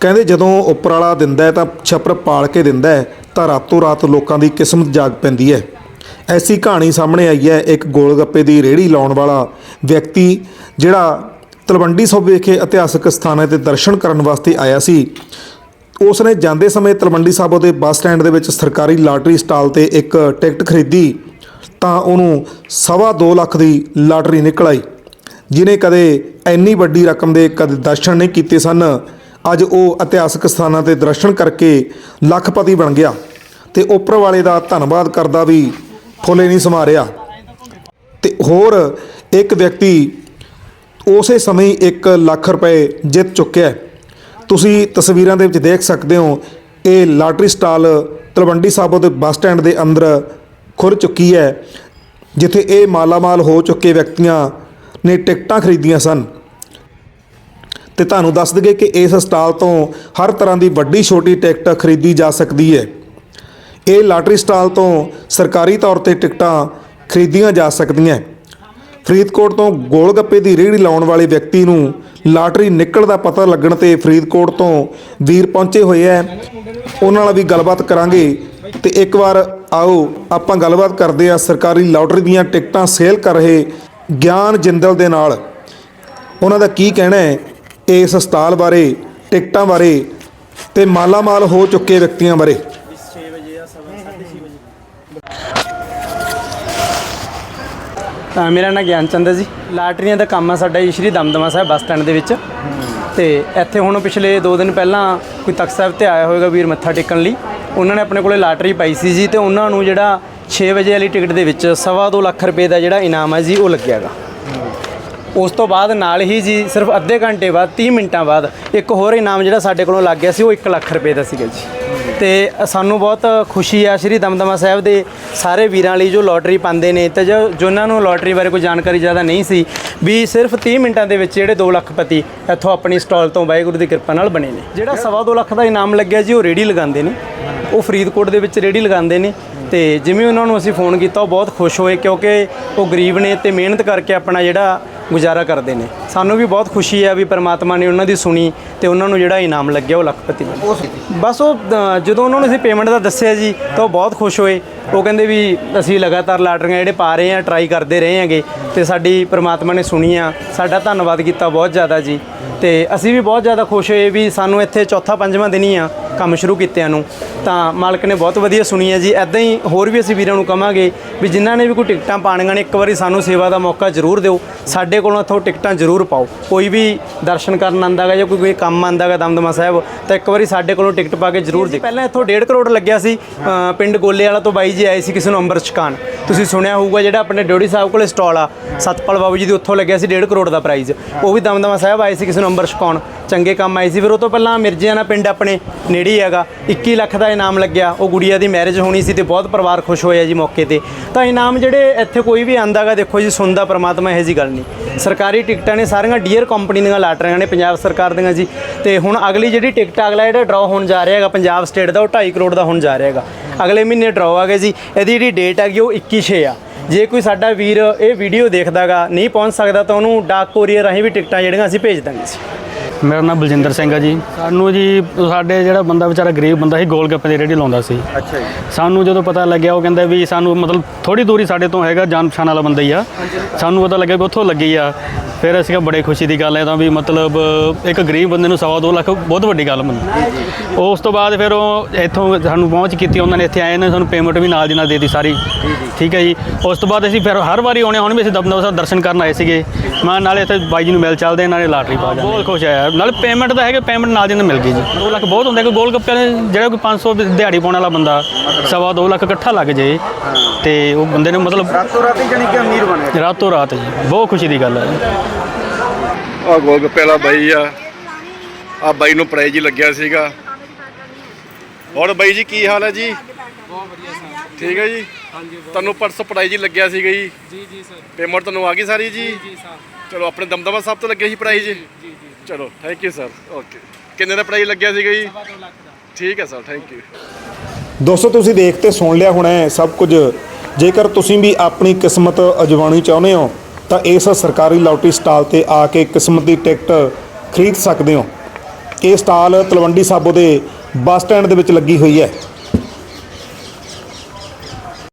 ਕਹਿੰਦੇ ਜਦੋਂ ਉੱਪਰ ਵਾਲਾ ਦਿੰਦਾ ਹੈ ਤਾਂ ਛੱਪਰ ਪਾਲ ਕੇ ਦਿੰਦਾ ਹੈ, ਤਾਂ ਰਾਤੋਂ ਰਾਤ ਲੋਕਾਂ ਦੀ ਕਿਸਮਤ ਜਾਗ ਪੈਂਦੀ ਹੈ। ਐਸੀ ਕਹਾਣੀ ਸਾਹਮਣੇ ਆਈ ਹੈ, ਇੱਕ ਗੋਲਗੱਪੇ ਦੀ ਰੇਹੜੀ ਲਾਉਣ ਵਾਲਾ ਵਿਅਕਤੀ ਜਿਹੜਾ ਤਲਵੰਡੀ ਸਾਬੋ ਵਿਖੇ ਇਤਿਹਾਸਕ ਸਥਾਨਾਂ ਤੇ ਦਰਸ਼ਨ ਕਰਨ ਵਾਸਤੇ ਆਇਆ ਸੀ। ਉਸ ਨੇ ਜਾਂਦੇ ਸਮੇਂ ਤਲਵੰਡੀ ਸਾਬੋ ਦੇ ਬੱਸ ਸਟੈਂਡ ਦੇ ਵਿੱਚ ਸਰਕਾਰੀ ਲਾਟਰੀ ਸਟਾਲ ਤੇ ਇੱਕ ਟਿਕਟ ਖਰੀਦੀ, ਤਾਂ ਉਹਨੂੰ ਸਵਾ ਦੋ ਲੱਖ ਦੀ ਲਾਟਰੀ ਨਿਕਲ ਆਈ, ਜਿਨੇ ਕਦੇ ਇੰਨੀ ਵੱਡੀ ਰਕਮ ਦੇ ਕਦੇ ਦਰਸ਼ਨ ਨਹੀਂ ਕੀਤੇ ਸਨ। ਅੱਜ ਉਹ ਇਤਿਹਾਸਕ ਸਥਾਨਾਂ ਤੇ ਦਰਸ਼ਨ ਕਰਕੇ ਲੱਖਪਤੀ ਬਣ ਗਿਆ ਤੇ ਉੱਪਰ ਵਾਲੇ ਦਾ ਧੰਨਵਾਦ ਕਰਦਾ ਵੀ ਫੁੱਲੇ ਨਹੀਂ ਸਮਾ ਰਿਹਾ ਤੇ ਹੋਰ ਇੱਕ ਵਿਅਕਤੀ ਉਸੇ ਸਮੇਂ ਹੀ 1 ਲੱਖ ਰੁਪਏ ਜਿੱਤ ਚੁੱਕਿਆ ਤੁਸੀਂ ਤਸਵੀਰਾਂ ਦੇ ਵਿੱਚ ਦੇਖ ਸਕਦੇ ਹੋ, ਇਹ ਲਾਟਰੀ ਸਟਾਲ ਤਲਵੰਡੀ ਸਾਬੋ ਦੇ ਬੱਸ ਸਟੈਂਡ ਦੇ ਅੰਦਰ ਖੁਰ ਚੁੱਕੀ ਹੈ, ਜਿੱਥੇ ਇਹ ਮਾਲਾਮਾਲ ਹੋ ਚੁੱਕੇ ਵਿਅਕਤੀਆਂ ਨੇ ਟਿਕਟਾਂ ਖਰੀਦੀਆਂ ਸਨ। ਤੇ ਤੁਹਾਨੂੰ ਦੱਸ ਦਈਏ ਕਿ ਇਸ ਸਟਾਲ ਤੋਂ ਹਰ ਤਰ੍ਹਾਂ ਦੀ ਵੱਡੀ ਛੋਟੀ ਟਿਕਟ ਖਰੀਦੀ ਜਾ ਸਕਦੀ ਹੈ। ਇਹ ਲਾਟਰੀ ਸਟਾਲ ਤੋਂ ਸਰਕਾਰੀ ਤੌਰ ਤੇ ਟਿਕਟਾਂ ਖਰੀਦੀਆਂ ਜਾ ਸਕਦੀਆਂ ਫਰੀਦਕੋਟ ਤੋਂ ਗੋਲ ਗੱਪੇ ਦੀ ਰੇਹੜੀ ਲਾਉਣ ਵਾਲੇ ਵਿਅਕਤੀ ਨੂੰ ਲਾਟਰੀ ਨਿਕਲ ਦਾ ਪਤਾ ਲੱਗਣ ਤੇ ਫਰੀਦਕੋਟ ਤੋਂ ਵੀਰ ਪਹੁੰਚੇ ਹੋਏ ਐ ਉਹਨਾਂ ਨਾਲ ਵੀ ਗੱਲਬਾਤ ਕਰਾਂਗੇ ਤੇ ਇੱਕ ਵਾਰ ਆਓ, ਆਪਾਂ ਗੱਲਬਾਤ ਕਰਦੇ ਆ ਸਰਕਾਰੀ ਲਾਟਰੀ ਦੀਆਂ ਟਿਕਟਾਂ ਸੇਲ ਕਰ ਰਹੇ ਗਿਆਨ ਜਿੰਦਲ ਦੇ ਨਾਲ। ਉਹਨਾਂ ਦਾ ਕੀ ਕਹਿਣਾ ਹੈ? ਇਸ ਹਸਪਤਾਲ ਬਾਰੇ, ਟਿਕਟਾਂ ਬਾਰੇ ਤੇ ਮਾਲਾਮਾਲ ਹੋ ਚੁੱਕੇ ਵਿਅਕਤੀਆਂ ਬਾਰੇ। ਤਾਂ ਮੇਰਾ ਨਾਮ ਗਿਆਨ ਚੰਦ ਹੈ ਜੀ। ਲਾਟਰੀਆਂ ਦਾ ਕੰਮ ਆ ਸਾਡਾ ਜੀ ਸ਼੍ਰੀ ਦਮਦਮਾ ਸਾਹਿਬ ਬੱਸ ਸਟੈਂਡ ਦੇ ਵਿੱਚ। ਤੇ ਇੱਥੇ ਹੁਣ ਪਿਛਲੇ 2 ਦਿਨ ਪਹਿਲਾਂ ਕੋਈ ਤਖਤ ਸਾਹਿਬ ਤੇ ਆਇਆ ਹੋਵੇਗਾ ਵੀਰ ਮੱਥਾ ਟੇਕਣ ਲਈ। ਉਹਨਾਂ ਨੇ ਆਪਣੇ ਕੋਲੇ ਲਾਟਰੀ ਪਾਈ ਸੀ ਜੀ ਤੇ ਉਹਨਾਂ ਨੂੰ ਜਿਹੜਾ 6 ਵਜੇ ਵਾਲੀ ਟਿਕਟ ਦੇ ਵਿੱਚ ਸਵਾ ਦੋ ਲੱਖ ਰੁਪਏ ਦਾ ਜਿਹੜਾ ਇਨਾਮ ਹੈ ਜੀ, ਉਹ ਲੱਗਿਆਗਾ ਉਸ ਤੋਂ ਬਾਅਦ ਨਾਲ ਹੀ ਜੀ ਸਿਰਫ ਅੱਧੇ ਘੰਟੇ ਬਾਅਦ 30 ਮਿੰਟਾਂ ਬਾਅਦ ਇੱਕ ਹੋਰ ਇਨਾਮ ਜਿਹੜਾ ਸਾਡੇ ਕੋਲੋਂ ਲੱਗ ਗਿਆ ਸੀ, ਉਹ 1 ਲੱਖ ਰੁਪਏ ਦਾ ਸੀਗਾ ਜੀ। ਤੇ ਸਾਨੂੰ ਬਹੁਤ ਖੁਸ਼ੀ ਆ ਸ਼੍ਰੀ ਦਮਦਮਾ ਸਾਹਿਬ ਦੇ ਸਾਰੇ ਵੀਰਾਂ ਲਈ ਜੋ ਲੋਟਰੀ ਪਾਉਂਦੇ ਨੇ ਤੇ ਜੋ ਜਿਨ੍ਹਾਂ ਨੂੰ ਲੋਟਰੀ ਬਾਰੇ ਕੋਈ ਜਾਣਕਾਰੀ ਜ਼ਿਆਦਾ ਨਹੀਂ ਸੀ, ਵੀ ਸਿਰਫ 30 ਮਿੰਟਾਂ ਦੇ ਵਿੱਚ ਜਿਹੜੇ 2 ਲੱਖਪਤੀ ਇੱਥੋਂ ਆਪਣੀ ਸਟਾਲ ਤੋਂ ਵਾਹਿਗੁਰੂ ਦੀ ਕਿਰਪਾ ਨਾਲ ਬਣੇ ਨੇ। ਜਿਹੜਾ ਸਵਾ ਦੋ ਲੱਖ ਦਾ ਇਨਾਮ ਲੱਗਿਆ ਜੀ, ਉਹ ਰੇੜੀ ਲਗਾਉਂਦੇ ਨੇ। ਉਹ ਫਰੀਦਕੋਟ ਦੇ ਵਿੱਚ ਰੇੜੀ ਲਗਾਉਂਦੇ ਨੇ ਤੇ ਜਿਵੇਂ ਉਹਨਾਂ ਨੂੰ ਅਸੀਂ ਫੋਨ ਕੀਤਾ, ਉਹ ਬਹੁਤ ਖੁਸ਼ ਹੋਏ ਕਿਉਂਕਿ ਉਹ ਗਰੀਬ ਨੇ ਤੇ ਮਿਹਨਤ ਕਰਕੇ ਆਪਣਾ ਜਿਹੜਾ ਗੁਜ਼ਾਰਾ ਕਰਦੇ ਨੇ। ਸਾਨੂੰ ਵੀ ਬਹੁਤ ਖੁਸ਼ੀ ਹੈ ਵੀ ਪ੍ਰਮਾਤਮਾ ਨੇ ਉਹਨਾਂ ਦੀ ਸੁਣੀ ਤੇ ਉਹਨਾਂ ਨੂੰ ਜਿਹੜਾ ਇਨਾਮ ਲੱਗਿਆ ਉਹ ਲੱਖਪਤੀ ਬਣੇ ਬਸ ਉਹ ਅ, ਜਦੋਂ ਉਹਨਾਂ ਨੂੰ ਅਸੀਂ ਪੇਮੈਂਟ ਦਾ ਦੱਸਿਆ ਜੀ ਤਾਂ ਉਹ ਬਹੁਤ ਖੁਸ਼ ਹੋਏ। ਉਹ ਕਹਿੰਦੇ ਵੀ ਅਸੀਂ ਲਗਾਤਾਰ ਲਾਟਰੀਆਂ ਜਿਹੜੇ ਪਾ ਰਹੇ ਆ ਟਰਾਈ ਕਰਦੇ ਰਹੇ ਹਾਂਗੇ ਤੇ ਸਾਡੀ ਪ੍ਰਮਾਤਮਾ ਨੇ ਸੁਣੀ ਆ ਸਾਡਾ ਧੰਨਵਾਦ ਕੀਤਾ ਬਹੁਤ ਜ਼ਿਆਦਾ ਜੀ। ਤੇ ਅਸੀਂ ਵੀ ਬਹੁਤ ਜ਼ਿਆਦਾ ਖੁਸ਼ ਹੋਏ ਵੀ ਸਾਨੂੰ ਇੱਥੇ ਚੌਥਾ ਪੰਜਵਾਂ ਦਿਨ ਹੀ ਆ ਕੰਮ ਸ਼ੁਰੂ ਕੀਤਿਆਂ ਨੂੰ। ਤਾਂ ਮਾਲਕ ਨੇ ਬਹੁਤ ਵਧੀਆ ਸੁਣੀ ਹੈ ਜੀ। ਐਦਾਂ ਹੀ ਹੋਰ ਵੀ ਅਸੀਂ ਵੀਰਾਂ ਨੂੰ ਕਵਾਂਗੇ ਵੀ ਜਿਨ੍ਹਾਂ ਨੇ ਵੀ ਕੋਈ ਟਿਕਟਾਂ ਪਾਣੀਆਂ ਨੇ ਇੱਕ ਵਾਰੀ ਸਾਨੂੰ ਸੇਵਾ ਦਾ ਮੌਕਾ ਜ਼ਰੂਰ ਦਿਓ। ਸਾਡੇ ਕੋਲੋਂ ਇੱਥੋਂ ਟਿਕਟਾਂ ਜ਼ਰੂਰ ਪਾਓ। ਕੋਈ ਵੀ ਦਰਸ਼ਨ ਕਰਨ ਆਂਦਾ ਗਾ ਜਾਂ ਕੋਈ ਕੋਈ ਕੰਮ ਆਂਦਾ ਗਾ ਦਮਦਮਾ ਸਾਹਿਬ ਤਾਂ ਇੱਕ ਵਾਰੀ ਸਾਡੇ ਕੋਲੋਂ ਟਿਕਟ ਪਾ ਕੇ ਜ਼ਰੂਰ ਦੇ ਪਹਿਲਾਂ ਇੱਥੋਂ 1.5 ਕਰੋੜ ਲੱਗਿਆ ਸੀ ਪਿੰਡ ਗੋਲੇ ਵਾਲਾ ਤੋਂ ਬਾਈ ਜੀ ਆਏ ਸੀ ਕਿਸੇ ਨੂੰ ਅੰਮ੍ਰਿਤ ਛਕਾਣ ਤੁਸੀਂ ਸੁਣਿਆ ਹੋਊਗਾ ਜਿਹੜਾ ਆਪਣੇ ਡਿਓੜੀ ਸਾਹਿਬ ਕੋਲੇ ਸਟਾਲ ਆ ਸਤਪਾਲ ਬਾਬੂ ਜੀ ਦੀ ਉੱਥੋਂ ਲੱਗਿਆ ਸੀ 1.5 ਕਰੋੜ ਦਾ ਪ੍ਰਾਈਜ਼ ਉਹ ਵੀ ਦਮਦਮਾ ਸਾਹਿਬ ਆਏ ਸੀ ਕਿਸੇ ਨੂੰ ਅੰਮ੍ਰਿਤ ਛਕਾਉਣ। ਚੰਗੇ ਕੰਮ ਆਏ ਸੀ। ਫਿਰ ਉਹ ਤੋਂ ਪਹਿਲਾਂ ਮਿਰਜ਼ਿਆਣਾ ਪਿੰਡ ਆਪਣੇ ਨੇੜੇ ਹੀ ਹੈਗਾ। 21 ਲੱਖ ਦਾ ਇਨਾਮ ਲੱਗਿਆ। ਉਹ ਗੁੜੀਆ ਦੀ ਮੈਰਿਜ ਹੋਣੀ ਸੀ ਤੇ ਬਹੁਤ ਪਰਿਵਾਰ ਖੁਸ਼ ਹੋਇਆ ਜੀ ਮੌਕੇ ਤੇ। ਤਾਂ ਇਨਾਮ ਜਿਹੜੇ ਇੱਥੇ ਕੋਈ ਵੀ ਆਂਦਾਗਾ ਦੇਖੋ ਜੀ ਸੁਣਦਾ ਪ੍ਰਮਾਤਮਾ ਇਹੋ ਜੀ ਗੱਲ ਨਹੀਂ। ਸਰਕਾਰੀ ਟਿਕਟਾਂ ਨੇ ਸਾਰੀਆਂ ਡੀਅਰ ਕੰਪਨੀ ਦੀਆਂ ਲਾਟਰੀਆਂ ਨੇ, ਪੰਜਾਬ ਸਰਕਾਰ ਦੀਆਂ ਜੀ। ਤੇ ਹੁਣ ਅਗਲੀ ਜਿਹੜੀ ਟਿਕਟ ਅਗਲਾ ਜਿਹੜਾ ਡਰਾਅ ਹੋਣ ਜਾ ਰਿਹਾ ਹੈਗਾ ਪੰਜਾਬ ਸਟੇਟ ਦਾ, ਉਹ 2.5 ਕਰੋੜ ਦਾ ਹੋਣ ਜਾ ਰਿਹਾ ਹੈਗਾ। ਅਗਲੇ ਮਹੀਨੇ ਡਰਾਅ ਆ ਗਿਆ ਜੀ। ਇਹਦੀ ਜਿਹੜੀ ਡੇਟ ਹੈਗੀ, ਉਹ 21 ਛੇ ਆ। ਜੇ ਕੋਈ ਸਾਡਾ ਵੀਰ ਇਹ ਵੀਡੀਓ ਦੇਖਦਾਗਾ, ਨਹੀਂ ਪਹੁੰਚ ਸਕਦਾ, ਤਾਂ ਉਹਨੂੰ ਡਾਕ ਕੋਰੀਅਰ ਰਾਹੀਂ ਵੀ ਟਿਕਟਾਂ ਜਿਹੜੀਆਂ ਅਸੀਂ ਭੇਜ ਦਾਂਗੇ ਜੀ। ਮੇਰਾ ਨਾਮ ਬਲਜਿੰਦਰ ਸਿੰਘ ਆ ਜੀ। ਸਾਨੂੰ ਜੀ ਸਾਡੇ ਜਿਹੜਾ ਬੰਦਾ ਵਿਚਾਰਾ ਗਰੀਬ ਬੰਦਾ ਸੀ ਗੋਲ ਗੱਪੇ ਦੀ ਰੇਹੜੀ ਲਾਉਂਦਾ ਸੀ। ਅੱਛਾ ਜੀ। ਸਾਨੂੰ ਜਦੋਂ ਪਤਾ ਲੱਗਿਆ ਉਹ ਕਹਿੰਦਾ ਵੀ ਸਾਨੂੰ ਮਤਲਬ ਥੋੜੀ ਦੂਰੀ ਸਾਡੇ ਤੋਂ ਹੈਗਾ ਜਾਣ ਪਛਾਣ ਵਾਲਾ ਬੰਦਾ ਹੀ ਆ। ਸਾਨੂੰ ਪਤਾ ਲੱਗਿਆ ਵੀ ਉੱਥੋਂ ਲੱਗੀ ਆ। ਫਿਰ ਅਸੀਂ ਕਿਹਾ ਬੜੇ ਖੁਸ਼ੀ ਦੀ ਗੱਲ ਹੈ ਤਾਂ ਵੀ ਮਤਲਬ ਇੱਕ ਗਰੀਬ ਬੰਦੇ ਨੂੰ ਸਵਾ ਦੋ ਲੱਖ ਬਹੁਤ ਵੱਡੀ ਗੱਲ ਮੰਨੀ। ਉਸ ਤੋਂ ਬਾਅਦ ਫਿਰ ਉਹ ਇੱਥੋਂ ਸਾਨੂੰ ਪਹੁੰਚ ਕੀਤੀ ਉਹਨਾਂ ਨੇ ਇੱਥੇ ਆਏ ਨੇ ਸਾਨੂੰ ਪੇਮੈਂਟ ਵੀ ਨਾਲ ਦੀ ਨਾਲ ਦੇ ਦਿੱਤੀ ਸਾਰੀ। ਠੀਕ ਹੈ ਜੀ। ਉਸ ਤੋਂ ਬਾਅਦ ਅਸੀਂ ਫਿਰ ਹਰ ਵਾਰੀ ਆਉਣੇ ਹੁਣ ਵੀ ਅਸੀਂ ਦਮਦਮਾ ਸਾਹਿਬ ਦਰਸ਼ਨ ਕਰਨ ਆਏ ਸੀਗੇ। ਮੈਂ ਨਾਲੇ ਇੱਥੇ ਬਾਈ ਜੀ ਨੂੰ ਮਿਲ ਚੱਲਦੇ ਨਾਲੇ ਲਾਟਰੀ ਪਾ ਜਾਂਦੇ ਬਹੁਤ ਖੁਸ਼ ਆਇਆ ਨਾਲੇ ਪੇਮੈਂਟ ਤਾਂ ਹੈਗੇ ਪੇਮੈਂਟ ਨਾਲ ਦੀ ਨਾਲ ਮਿਲ ਗਈ ਜੀ। 2 ਲੱਖ ਬਹੁਤ ਹੁੰਦਾ ਕਿ ਗੋਲ ਗੱਪੇ ਜਿਹੜਾ ਕੋਈ 500 ਦਿਹਾੜੀ ਪਾਉਣ ਵਾਲਾ ਬੰਦਾ ਸਵਾ 2 ਲੱਖ ਇਕੱਠਾ ਲੱਗ ਜੇ। ਤੇ ਉਹ ਬੰਦੇ ਨੇ ਮਤਲਬ ਰਾਤੋਂ ਰਾਤੀ ਜਾਨੀ ਕਿ ਅਮੀਰ ਬਣੇ। ਰਾਤੋਂ ਰਾਤ ਜੀ। ਬਹੁਤ ਖੁਸ਼ੀ ਦੀ ਗੱਲ ਹੈ ਆ ਗੋਲਗੱਪੇ ਵਾਲਾ ਬਾਈ ਆ। ਆ ਬਾਈ ਨੂੰ ਪ੍ਰਾਈਜ਼ ਹੀ ਲੱਗਿਆ ਸੀਗਾ। ਹੋਰ ਬਾਈ ਜੀ ਕੀ ਹਾਲ ਹੈ ਜੀ? ਬਹੁਤ ਵਧੀਆ ਸਰ ਠੀਕ ਹੈ ਜੀ? ਹਾਂਜੀ ਤੁਹਾਨੂੰ ਪਰਸੋਂ ਪ੍ਰਾਈਜ਼ ਹੀ ਲੱਗਿਆ ਸੀਗਾ ਜੀ? ਜੀ ਜੀ ਸਰ। ਪੇਮੈਂਟ ਤੁਹਾਨੂੰ ਆ ਗਈ ਸਾਰੀ ਜੀ? ਜੀ ਸਰ। ਚਲੋ ਆਪਣੇ ਦਮਦਮਾ ਸਾਹਿਬ ਤੋਂ ਲੱਗਿਆ ਸੀ ਪ੍ਰਾਈਜ਼ ਜੀ? ਜੀ ਚਲੋ ਥੈਂਕ ਯੂ ਸਰ ਓਕੇ ਕਿੰਨੇ ਦਾ ਪ੍ਰਾਈਜ਼ ਲੱਗਿਆ ਸੀਗਾ ਜੀ? ਠੀਕ ਹੈ ਸਰ ਥੈਂਕ ਯੂ ਦੋਸਤੋ ਤੁਸੀਂ ਦੇਖ ਤੇ ਸੁਣ ਲਿਆ ਹੋਣਾ ਸਭ ਕੁਝ। ਜੇਕਰ ਤੁਸੀਂ ਵੀ ਆਪਣੀ ਕਿਸਮਤ ਅਜਮਾਉਣੀ ਚਾਹੁੰਦੇ ਹੋ ਤਾਂ ਇਸ ਸਰਕਾਰੀ ਲਾਟਰੀ ਸਟਾਲ ਤੇ ਆ ਕੇ ਕਿਸਮਤ ਦੀ ਟਿਕਟ ਖਰੀਦ ਸਕਦੇ ਹੋ। ਇਹ ਸਟਾਲ ਤਲਵੰਡੀ ਸਾਬੋ ਦੇ ਬੱਸ ਸਟੈਂਡ ਦੇ ਵਿੱਚ ਲੱਗੀ ਹੋਈ ਹੈ।